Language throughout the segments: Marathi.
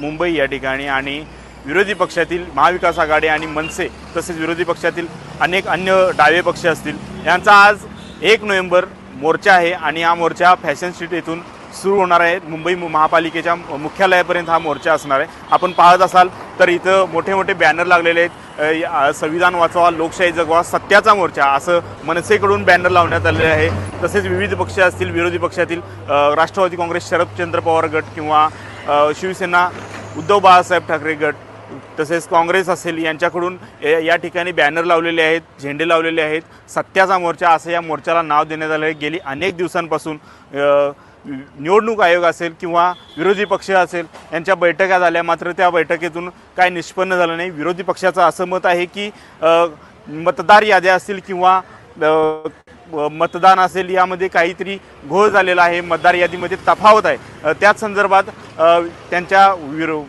मुंबई या ठिकाणी आणि विरोधी पक्षातील महाविकास आघाडी आणि मनसे तसेच विरोधी पक्षातील अनेक अन्य डावे पक्ष असतील यांचा आज एक नोव्हेंबर मोर्चा आहे आणि हा मोर्चा फॅशन स्ट्रीट येथून सुरू होणार आहे. मुंबई महापालिकेच्या मुख्यालयापर्यंत हा मोर्चा असणार आहे. आपण पाहत असाल तर इथं मोठे मोठे बॅनर लागलेले आहेत. या- संविधान वाचवा लोकशाही जगवा सत्याचा मोर्चा असं मनसेकडून बॅनर लावण्यात आलेले आहे. तसेच विविध पक्ष असतील विरोधी पक्षातील राष्ट्रवादी काँग्रेस शरदचंद्र पवार गट किंवा शिवसेना उद्धव बाळासाहेब ठाकरे गट तसेच काँग्रेस असेल यांच्याकडून या या ठिकाणी बॅनर लावलेले आहेत झेंडे लावलेले आहेत. सत्याचा मोर्चा असं या मोर्चाला नाव देण्यात आलं आहे. गेली अनेक दिवसांपासून निवडणूक आयोग असेल किंवा विरोधी पक्ष असेल यांच्या बैठका झाल्या. मात्र त्या बैठकीतून काय निष्पन्न झालं नाही. विरोधी पक्षाचं असं मत आहे की मतदार याद्या असतील किंवा मतदान असेल यामध्ये काहीतरी घोळ झालेला आहे मतदार यादीमध्ये तफावत आहे. त्याच संदर्भात त्यांच्या विरो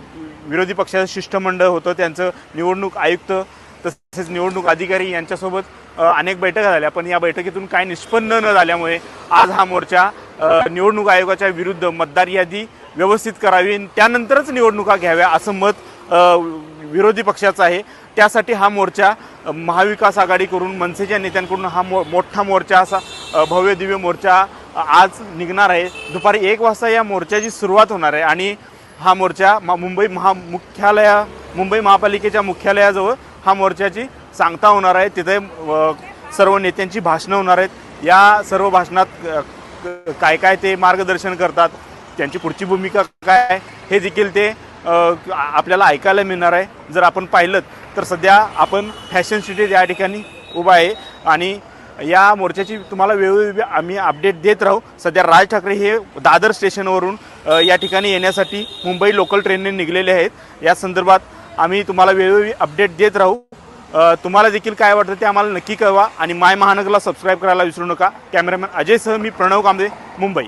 विरोधी पक्षाचं शिष्टमंडळ होतं त्यांचं निवडणूक आयुक्त तसेच निवडणूक अधिकारी यांच्यासोबत अनेक बैठका झाल्या. पण या बैठकीतून काय निष्पन्न न झाल्यामुळे आज हा मोर्चा निवडणूक आयोगाच्या विरुद्ध मतदार यादी व्यवस्थित करावी आणि त्यानंतरच निवडणुका घ्याव्या असं मत विरोधी पक्षाचं आहे. त्यासाठी हा मोर्चा महाविकास महाविकास आघाडीकडून मनसेच्या नेत्यांकडून हा मो मोठा मोर्चा असा भव्य दिव्य मोर्चा आज निघणार आहे. दुपारी एक वाजता या मोर्चाची सुरुवात होणार आहे आणि हा मोर्चा मा- मुंबई महा मुख्यालया मुंबई महापालिकेच्या मुख्यालयाजवळ हा मोर्चाची सांगता होणार आहे. तिथे सर्व नेत्यांची भाषणं होणार आहेत. या सर्व भाषणात काय काय ते मार्गदर्शन करतात त्यांची पुढची भूमिका काय आहे हे देखील ते आपल्याला ऐकायला मिळणार आहे. जर आपण पाहिलं तर सध्या आपण फॅशन सिटी या ठिकाणी उभा आहे आणि या मोर्चाची तुम्हाला वेळोवेळी आम्ही अपडेट देत राहू. सध्या राज ठाकरे हे दादर स्टेशनवरून या ठिकाणी येण्यासाठी मुंबई लोकल ट्रेनने निघलेले आहेत. या संदर्भात आम्ही तुम्हाला वेळोवेळी अपडेट देत राहू. तुम्हाला देखील काय वाटतं ते आम्हाला नक्की कळवा आणि माय महानगरला सबस्क्राईब करायला विसरू नका. कॅमेरामॅन अजयसह मी प्रणव कांबळे मुंबई.